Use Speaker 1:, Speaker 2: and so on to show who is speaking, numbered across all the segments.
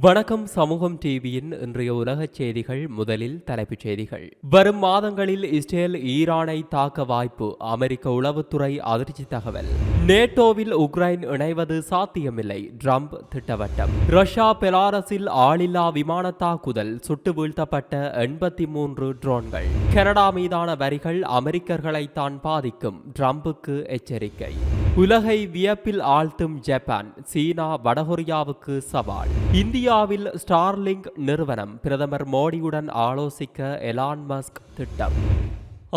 Speaker 1: வணக்கம் சமூகம் டிவியின் இன்றைய உலகச் செய்திகள் முதலில் தலைப்புச் செய்திகள். வரும் மாதங்களில் இஸ்ரேல் ஈரானை தாக்க வாய்ப்பு அமெரிக்க உளவுத்துறை அதிர்ச்சி தகவல். நேட்டோவில் உக்ரைன் இணைவது சாத்தியமில்லை ட்ரம்ப் திட்டவட்டம். ரஷ்யா பெலாரஸில் ஆளில்லா விமான தாக்குதல் சுட்டு வீழ்த்தப்பட்ட எண்பத்தி மூன்று ட்ரோன்கள். கனடா மீதான வரிகள் அமெரிக்கர்களைத்தான் பாதிக்கும் ட்ரம்புக்கு எச்சரிக்கை. உலகை வியப்பில் ஆழ்த்தும் ஜப்பான் சீனா வடகொரியாவுக்கு சவால். இந்தியாவில் ஸ்டார்லிங்க் நிறுவனம் பிரதமர் மோடியுடன் ஆலோசிக்க எலான் மஸ்க் திட்டம்.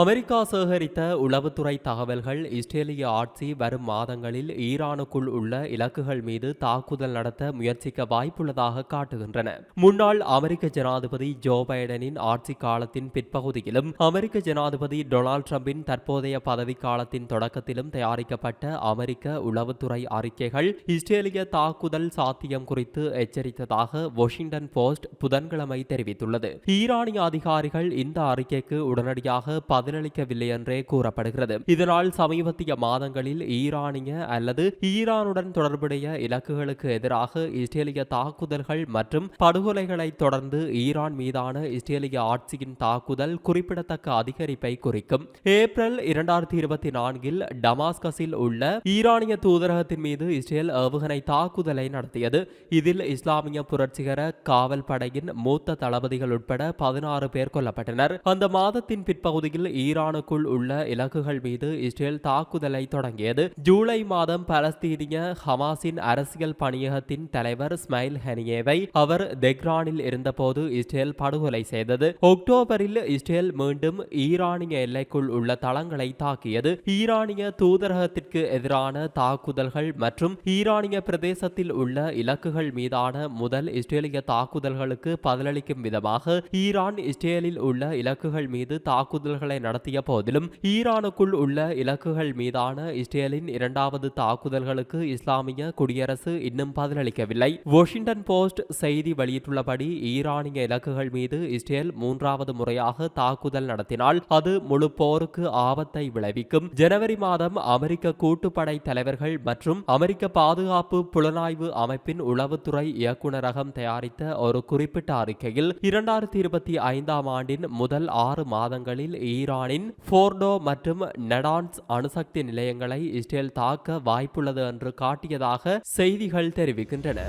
Speaker 1: அமெரிக்கா சேகரித்த உளவுத்துறை தகவல்கள் இஸ்ரேலிய ஆட்சி வரும் மாதங்களில் ஈரானுக்குள் உள்ள இலக்குகள் மீது தாக்குதல் நடத்த முயற்சிக்க வாய்ப்புள்ளதாக காட்டுகின்றன. முன்னாள் அமெரிக்க ஜனாதிபதி ஜோ பைடனின் ஆட்சி காலத்தின் பிற்பகுதியிலும் அமெரிக்க ஜனாதிபதி டொனால்ட் ட்ரம்பின் தற்போதைய பதவி காலத்தின் தொடக்கத்திலும் தயாரிக்கப்பட்ட அமெரிக்க உளவுத்துறை அறிக்கைகள் இஸ்ரேலிய தாக்குதல் சாத்தியம் குறித்து எச்சரித்ததாக வாஷிங்டன் போஸ்ட் புதன்கிழமை தெரிவித்துள்ளது. ஈரானிய அதிகாரிகள் இந்த அறிக்கைக்கு உடனடியாக பதிலளிக்கவில்லை என்றே கூறப்படுகிறது. இதனால் சமீபத்திய மாதங்களில் ஈரானிய அல்லது ஈரானுடன் தொடர்புடைய இலக்குகளுக்கு எதிராக இஸ்ரேலிய தாக்குதல்கள் மற்றும் படுகொலைகளை தொடர்ந்து ஈரான் மீதான இஸ்ரேலிய ஆட்சியின் தாக்குதல் குறிப்பிடத்தக்க அதிகரிப்பை குறிக்கும். ஏப்ரல் இரண்டாயிரத்தி இருபத்தி நான்கில் டமாஸ்கஸில் உள்ள ஈரானிய தூதரகத்தின் மீது இஸ்ரேல் ஏவுகணை தாக்குதலை நடத்தியது. இதில் இஸ்லாமிய புரட்சிகர காவல் படையின் மூத்த தளபதிகள் உட்பட பதினாறு பேர் கொல்லப்பட்டனர். அந்த மாதத்தின் பிற்பகுதியில் ஈரானுக்குள் உள்ள இலக்குகள் மீது இஸ்ரேல் தாக்குதலை தொடங்கியது. ஜூலை மாதம் பலஸ்தீனிய ஹமாஸின் அரசியல் பணியகத்தின் தலைவர் ஸ்மைல் ஹனியேவை அவர் தெக்ரானில் இருந்தபோது இஸ்ரேல் படுகொலை செய்தது. அக்டோபரில் இஸ்ரேல் மீண்டும் ஈரானிய எல்லைக்குள் உள்ள தளங்களை தாக்கியது. ஈரானிய தூதரகத்திற்கு எதிரான தாக்குதல்கள் மற்றும் ஈரானிய பிரதேசத்தில் உள்ள இலக்குகள் மீதான முதல் இஸ்ரேலிய தாக்குதல்களுக்கு பதிலளிக்கும் விதமாக ஈரான் இஸ்ரேலில் உள்ள இலக்குகள் மீது தாக்குதல்களை நடத்திய போதிலும் ஈரானுக்குள் உள்ள இலக்குகள் மீதான இஸ்ரேலின் இரண்டாவது தாக்குதல்களுக்கு இஸ்லாமிய குடியரசு இன்னும் பதிலளிக்கவில்லை. வாஷிங்டன் போஸ்ட் செய்தி வெளியிட்டுள்ளபடி ஈரானிய இலக்குகள் மீது இஸ்ரேல் மூன்றாவது முறையாக தாக்குதல் நடத்தினால் அது முழு போருக்கு ஆபத்தை விளைவிக்கும். ஜனவரி மாதம் அமெரிக்க கூட்டுப்படை தலைவர்கள் மற்றும் அமெரிக்க பாதுகாப்பு புலனாய்வு அமைப்பின் உளவுத்துறை இயக்குநரகம் தயாரித்த ஒரு குறிப்பிட்ட அறிக்கையில் இரண்டாயிரத்தி இருபத்தி ஐந்தாம் ஆண்டின் முதல் ஆறு மாதங்களில் ஈரான் ஈரானின் ஃபோர்டோ மற்றும் நெடான்ஸ் அணுசக்தி நிலையங்களை இஸ்ரேல் தாக்க வாய்ப்புள்ளது என்று காட்டியதாக செய்திகள் தெரிவிக்கின்றன.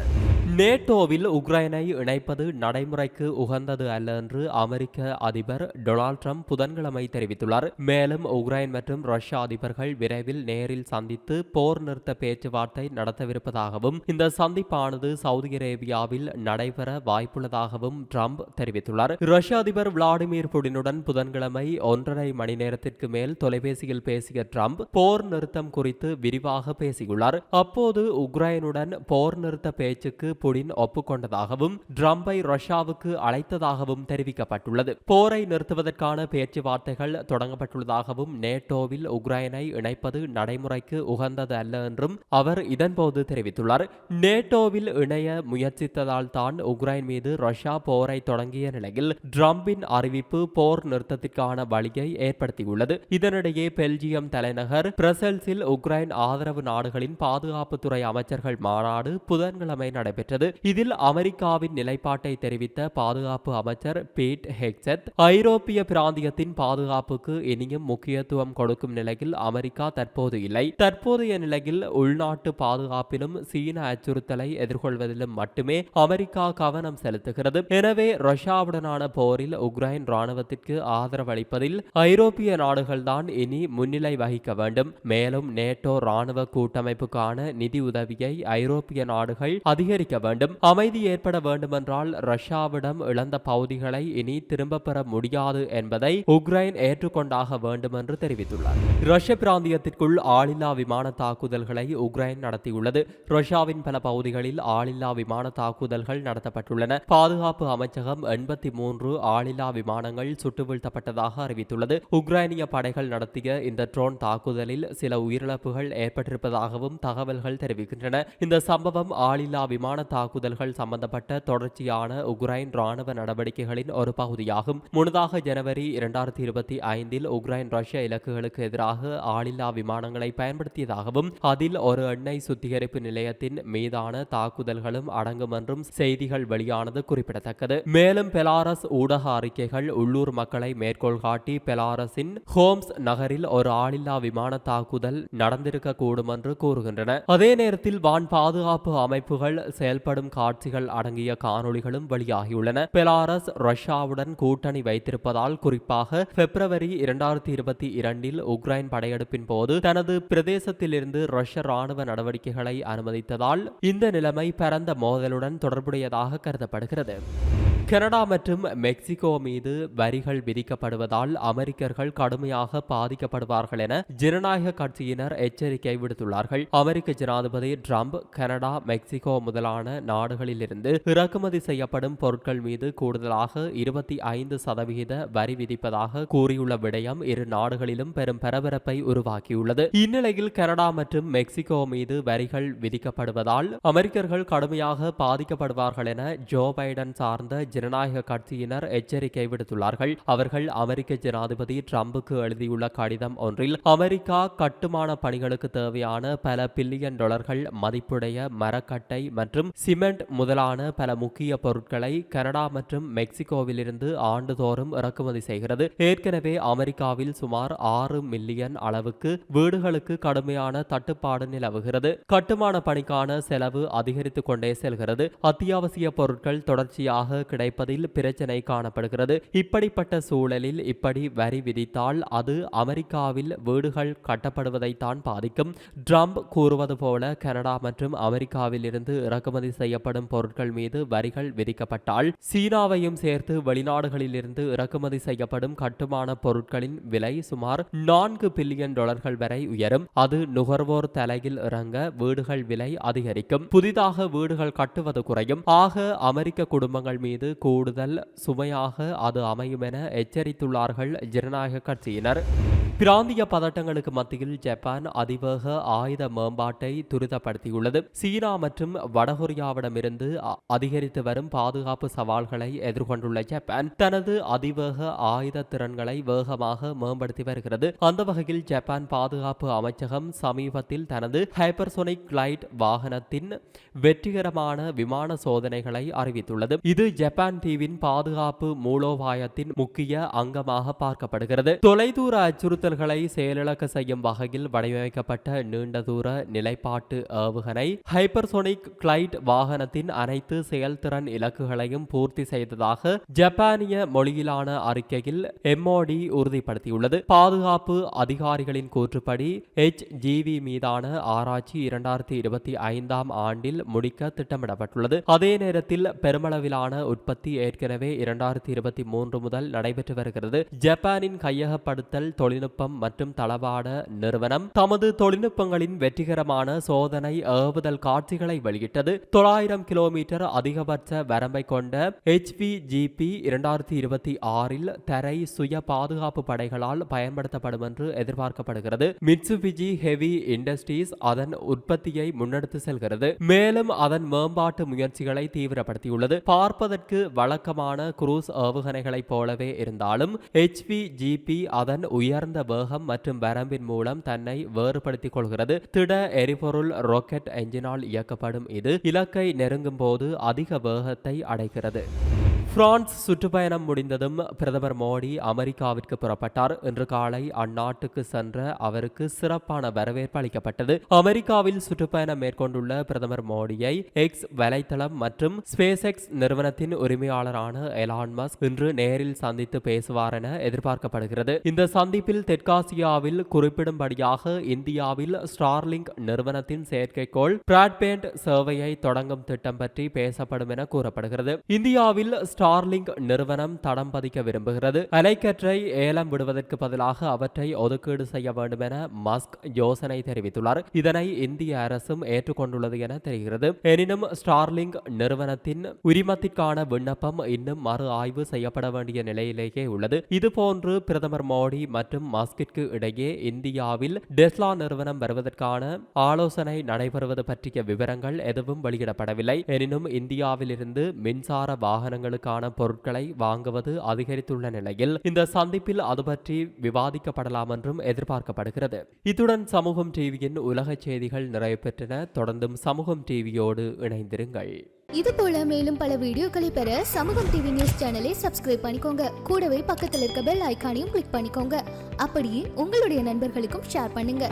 Speaker 1: நேட்டோவில் உக்ரைனை இணைப்பது நடைமுறைக்கு உகந்தது அல்ல என்று அமெரிக்க அதிபர் டொனால்ட் ட்ரம்ப் புதன்கிழமை தெரிவித்துள்ளார். மேலும் உக்ரைன் மற்றும் ரஷ்ய அதிபர்கள் விரைவில் நேரில் சந்தித்து போர் நிறுத்த பேச்சுவார்த்தை நடத்தவிருப்பதாகவும் இந்த சந்திப்பானது சவுதி அரேபியாவில் நடைபெற வாய்ப்புள்ளதாகவும் ட்ரம்ப் தெரிவித்துள்ளார். ரஷ்ய அதிபர் விளாடிமிர் புடினுடன் புதன்கிழமை ஒன்றரை மணி நேரத்திற்கு மேல் தொலைபேசியில் பேசிய ட்ரம்ப் போர் நிறுத்தம் குறித்து விரிவாக பேசியுள்ளார். அப்போது உக்ரைனுடன் போர் நிறுத்த பேச்சுக்கு புடின் ஒப்புக்கொண்டதாகவும் ட்ரம்பை ரஷ்யாவுக்கு அழைத்ததாகவும் தெரிவிக்கப்பட்டுள்ளது. போரை நிறுத்துவதற்கான பேச்சுவார்த்தைகள் தொடங்கப்பட்டுள்ளதாகவும் நேட்டோவில் உக்ரைனை இணைப்பது நடைமுறைக்கு உகந்தது அல்ல என்றும் அவர் இதன்போது தெரிவித்துள்ளார். நேட்டோவில் இணைய முயற்சித்ததால் தான் உக்ரைன் மீது ரஷ்யா போரை தொடங்கிய நிலையில் ட்ரம்பின் அறிவிப்பு போர் நிறுத்தத்திற்கான வழியை ஏற்படுத்தியுள்ளது. இதனிடையே பெல்ஜியம் தலைநகர் பிரசல்ஸில் உக்ரைன் ஆதரவு நாடுகளின் பாதுகாப்புத்துறை அமைச்சர்கள் மாநாடு புதன்கிழமை நடைபெற்றது. இதில் அமெரிக்காவின் நிலைப்பாட்டை தெரிவித்த பாதுகாப்பு அமைச்சர் பீட் ஹெக்செத் ஐரோப்பிய பிராந்தியத்தின் பாதுகாப்புக்கு இனியும் முக்கியத்துவம் கொடுக்கும் நிலையில் அமெரிக்கா தற்போது இல்லை. தற்போதைய நிலையில் உள்நாட்டு பாதுகாப்பிலும் சீன அச்சுறுத்தலை எதிர்கொள்வதிலும் மட்டுமே அமெரிக்கா கவனம் செலுத்துகிறது. எனவே ரஷ்யாவுடனான போரில் உக்ரைன் ராணுவத்திற்கு ஆதரவளிப்பதில் ஐரோப்பிய நாடுகள்தான் இனி முன்னிலை வகிக்க வேண்டும். மேலும் நேட்டோ ராணுவ கூட்டமைப்புக்கான நிதி உதவியை ஐரோப்பிய நாடுகள் அதிகரிக்க வேண்டும். அமைதி ஏற்பட வேண்டுமென்றால் ரஷ்யாவிடம் இழந்த பகுதிகளை இனி திரும்ப பெற முடியாது என்பதை உக்ரைன் ஏற்றுக்கொண்டாக வேண்டும் என்று தெரிவித்துள்ளார். ரஷ்ய பிராந்தியத்திற்குள் ஆளில்லா விமான தாக்குதல்களை உக்ரைன் நடத்தியுள்ளது. ரஷ்யாவின் பல பகுதிகளில் ஆளில்லா விமான தாக்குதல்கள் நடத்தப்பட்டுள்ளன. பாதுகாப்பு அமைச்சகம் எண்பத்தி மூன்று ஆளில்லா விமானங்கள் சுட்டு வீழ்த்தப்பட்டதாக அறிவித்துள்ளது. உக்ரைனிய படைகள் நடத்திய இந்த ட்ரோன் தாக்குதலில் சில உயிரிழப்புகள் ஏற்பட்டிருப்பதாகவும் தகவல்கள் தெரிவிக்கின்றன. இந்த சம்பவம் ஆளில்லா விமான தாக்குதல்கள் சம்பந்தப்பட்ட தொடர்ச்சியான உக்ரைன் ராணுவ நடவடிக்கைகளின் ஒரு பகுதியாகும். முன்னதாக ஜனவரி இரண்டாயிரத்தி இருபத்தி ஐந்தில் உக்ரைன் ரஷ்ய இலக்குகளுக்கு எதிராக ஆளில்லா விமானங்களை பயன்படுத்தியதாகவும் அதில் ஒரு எண்ணெய் சுத்திகரிப்பு நிலையத்தின் மீதான தாக்குதல்களும் அடங்கும் என்றும் செய்திகள் வெளியானது குறிப்பிடத்தக்கது. மேலும் பெலாரஸ் ஊடக அறிக்கைகள் உள்ளூர் மக்களை மேற்கோள் காட்டி பெலாரஸின் ஹோம்ஸ் நகரில் ஒரு ஆளில்லா விமான தாக்குதல் நடந்திருக்க கூடும் என்று கூறுகின்றன. அதே நேரத்தில் வான் பாதுகாப்பு அமைப்புகள் செயல் செயல்படும் காட்சிகள் அடங்கிய காணொளிகளும் வெளியாகியுள்ளன. பெலாரஸ் ரஷ்யாவுடன் கூட்டணி வைத்திருப்பதால் குறிப்பாக பிப்ரவரி இரண்டாயிரத்தி இருபத்தி இரண்டில் உக்ரைன் படையெடுப்பின் போது தனது பிரதேசத்திலிருந்து ரஷ்ய ராணுவ நடவடிக்கைகளை அனுமதித்ததால் இந்த நிலைமை பரந்த மோதலுடன் தொடர்புடையதாக கருதப்படுகிறது. கனடா மற்றும் மெக்சிகோ மீது வரிகள் விதிக்கப்படுவதால் அமெரிக்கர்கள் கடுமையாக பாதிக்கப்படுவார்கள் என ஜனநாயக கட்சியினர் எச்சரிக்கை விடுத்துள்ளார்கள். அமெரிக்க ஜனாதிபதி ட்ரம்ப் கனடா மெக்சிகோ முதலான நாடுகளிலிருந்து இறக்குமதி செய்யப்படும் பொருட்கள் மீது கூடுதலாக இருபத்தி ஐந்து சதவிகித வரி விதிப்பதாக கூறியுள்ள விடயம் இரு நாடுகளிலும் பெரும் பரபரப்பை உருவாக்கியுள்ளது. இந்நிலையில் கனடா மற்றும் மெக்சிகோ மீது வரிகள் விதிக்கப்படுவதால் அமெரிக்கர்கள் கடுமையாக பாதிக்கப்படுவார்கள் என ஜோ பைடன் சார்ந்த ஜனநாயக கட்சியினர் எச்சரிக்கை விடுத்துள்ளார்கள். அவர்கள் அமெரிக்க ஜனாதிபதி டிரம்புக்கு எழுதியுள்ள கடிதம் ஒன்றில் அமெரிக்கா கட்டுமான பணிகளுக்கு தேவையான பல பில்லியன் டாலர்கள் மதிப்புடைய மரக்கட்டை மற்றும் சிமெண்ட் முதலான பல முக்கிய பொருட்களை கனடா மற்றும் மெக்சிகோவிலிருந்து ஆண்டுதோறும் இறக்குமதி செய்கிறது. ஏற்கனவே அமெரிக்காவில் சுமார் ஆறு மில்லியன் அளவுக்கு வீடுகளுக்கு கடுமையான தட்டுப்பாடு நிலவுகிறது. கட்டுமான பணிக்கான செலவு அதிகரித்துக் கொண்டே செல்கிறது. அத்தியாவசிய பொருட்கள் தொடர்ச்சியாக கிடைப்பதில் பிரச்சனை காணப்படுகிறது. இப்படிப்பட்ட சூழலில் இப்படி வரி விதித்தால் அது அமெரிக்காவில் வீடுகள் கட்டப்படுவதைத்தான் பாதிக்கும். ட்ரம்ப் கூறுவது போல கனடா மற்றும் அமெரிக்காவில் இருந்து இறக்குமதி செய்யப்படும் பொருட்கள் மீது வரிகள் விதிக்கப்பட்டால் சீனாவையும் சேர்த்து வெளிநாடுகளில் இருந்து இறக்குமதி செய்யப்படும் கட்டுமான பொருட்களின் விலை சுமார் நான்கு பில்லியன் டாலர்கள் வரை உயரும். அது நுகர்வோர் தலையில் இறங்க வீடுகள் விலை அதிகரிக்கும். புதிதாக வீடுகள் கட்டுவது குறையும். ஆக அமெரிக்க குடும்பங்கள் மீது கூடுதல் சுமையாக அது அமையும் என எச்சரித்துள்ளார்கள் ஜனநாயக கட்சியினர். பிராந்திய பதட்டங்களுக்கு மத்தியில் ஜப்பான் அதிவேக ஆயுத மேம்பாட்டை துரிதப்படுத்தியுள்ளது. சீனா மற்றும் வடகொரியாவிடமிருந்து அதிகரித்து வரும் பாதுகாப்பு சவால்களை எதிர்கொண்டுள்ள ஜப்பான் தனது அதிவேக ஆயுத திறன்களை வேகமாக மேம்படுத்தி வருகிறது. அந்த வகையில் ஜப்பான் பாதுகாப்பு அமைச்சகம் சமீபத்தில் தனது ஹைப்பர்சோனிக் கிளைட் வாகனத்தின் வெற்றிகரமான விமான சோதனைகளை அறிவித்துள்ளது. இது ஜப்பான் தீவின் பாதுகாப்பு மூலோபாயத்தின் முக்கிய அங்கமாக பார்க்கப்படுகிறது. தொலைதூர அச்சுறுத்தல் அச்சுறுத்தல்களை செயலிழக்க செய்யும் வகையில் வடிவமைக்கப்பட்ட நீண்ட தூர நிலைப்பாட்டு ஏவுகணை ஹைப்பர்சோனிக் கிளைட் வாகனத்தின் அனைத்து செயல்திறன் இலக்குகளையும் பூர்த்தி செய்ததாக ஜப்பானிய மொழியிலான அறிக்கையில் எம்ஓடி உறுதிப்படுத்தியுள்ளது. பாதுகாப்பு அதிகாரிகளின் கூற்றுப்படி எச் ஜிவி மீதான ஆராய்ச்சி இரண்டாயிரத்தி இருபத்தி ஐந்தாம் ஆண்டில் முடிக்க திட்டமிடப்பட்டுள்ளது. அதே நேரத்தில் பெருமளவிலான உற்பத்தி ஏற்கனவே இரண்டாயிரத்தி இருபத்தி மூன்று முதல் நடைபெற்று வருகிறது. ஜப்பானின் கையகப்படுத்தல் தொழில்நுட்ப தொழில்நுட்பம் மற்றும் தளவாட நிறுவனம் தமது தொழில்நுட்பங்களின் வெற்றிகரமான சோதனை ஏவுதல் காட்சிகளை வெளியிட்டது. தொள்ளாயிரம் கிலோமீட்டர் அதிகபட்ச வரம்பை கொண்ட HVGP இரண்டாயிரத்தி இருபத்தி ஆறில் தரை சுய பாதுகாப்பு படைகளால் பயன்படுத்தப்படும் என்று எதிர்பார்க்கப்படுகிறது. மிட்சுபிஜி ஹெவி இண்டஸ்ட்ரீஸ் அதன் உற்பத்தியை முன்னெடுத்து செல்கிறது. மேலும் அதன் மேம்பாட்டு முயற்சிகளை தீவிரப்படுத்தியுள்ளது. பார்ப்பதற்கு வழக்கமான குரூஸ் ஏவுகணைகளைப் போலவே இருந்தாலும் HVGP அதன் உயர்ந்த வேகம் மற்றும் வரம்பின் மூலம் தன்னை வேறுபடுத்திக் கொள்கிறது. திட எரிபொருள் ராக்கெட் என்ஜினால் இயக்கப்படும் இது இலக்கை நெருங்கும் போது அதிக வேகத்தை அடைகிறது. பிரான்ஸ் சுற்றுப்பயணம் முடிந்ததும் பிரதமர் மோடி அமெரிக்காவிற்கு புறப்பட்டார். இன்று காலை அந்நாட்டுக்கு சென்ற அவருக்கு சிறப்பான வரவேற்பு அளிக்கப்பட்டது. அமெரிக்காவில் சுற்றுப்பயணம் மேற்கொண்டுள்ள பிரதமர் மோடியை எக்ஸ் வலைத்தளம் மற்றும் ஸ்பேஸ் எக்ஸ் நிறுவனத்தின் உரிமையாளரான எலான் மஸ்க் இன்று நேரில் சந்தித்து பேசுவார் என எதிர்பார்க்கப்படுகிறது. இந்த சந்திப்பில் தெற்காசியாவில் குறிப்பிடும்படியாக இந்தியாவில் ஸ்டார்லிங்க் நிறுவனத்தின் செயற்கைக்கோள் பிராட்பேண்ட் சேவையை தொடங்கும் திட்டம் பற்றி பேசப்படும் என கூறப்படுகிறது. இந்தியாவில் ஸ்டார்லிங்க் நிறுவனம் தடம் பதிக்க விரும்புகிறது. அலைக்கற்றை ஏலம் விடுவதற்கு பதிலாக அவற்றை ஒதுக்கீடு செய்ய வேண்டும் என மஸ்க் யோசனை தெரிவித்துள்ளார். இதனை இந்திய அரசும் ஏற்றுக்கொண்டுள்ளது என தெரிகிறது. எனினும் ஸ்டார்லிங்க் நிறுவனத்தின் உரிமத்திற்கான விண்ணப்பம் இன்னும் மறு ஆய்வு செய்யப்பட வேண்டிய நிலையிலேயே உள்ளது. இதுபோன்று பிரதமர் மோடி மற்றும் மஸ்கிற்கு இடையே இந்தியாவில் டெஸ்லா நிறுவனம் வருவதற்கான ஆலோசனை நடைபெறுவது பற்றிய விவரங்கள் எதுவும் வெளியிடப்படவில்லை. எனினும் இந்தியாவிலிருந்து மின்சார வாகனங்களுக்கு வாகனங்களுக்கான பொருட்களை வாங்குவது அதிகரித்துள்ள நிலையில் இந்த சந்திப்பில் அது பற்றி விவாதிக்கப்படலாம் என்றும் எதிர்பார்க்கப்படுகிறது. இத்துடன் சமூகம் டிவியின் உலக செய்திகள் நிறைவு பெற்றன தொடர்ந்தும் சமூகம் டிவியோடு இணைந்திருங்கள்.
Speaker 2: இது போல மேலும் பல வீடியோக்களை பெற சமூகம் டிவி நியூஸ் சேனலை சப்ஸ்கிரைப் பண்ணிக்கோங்க. கூடவே பக்கத்தில் இருக்க பெல் ஐகானையும் கிளிக் பண்ணிக்கோங்க. அப்படியே உங்களுடைய நண்பர்களுக்கும் ஷேர் பண்ணுங்க.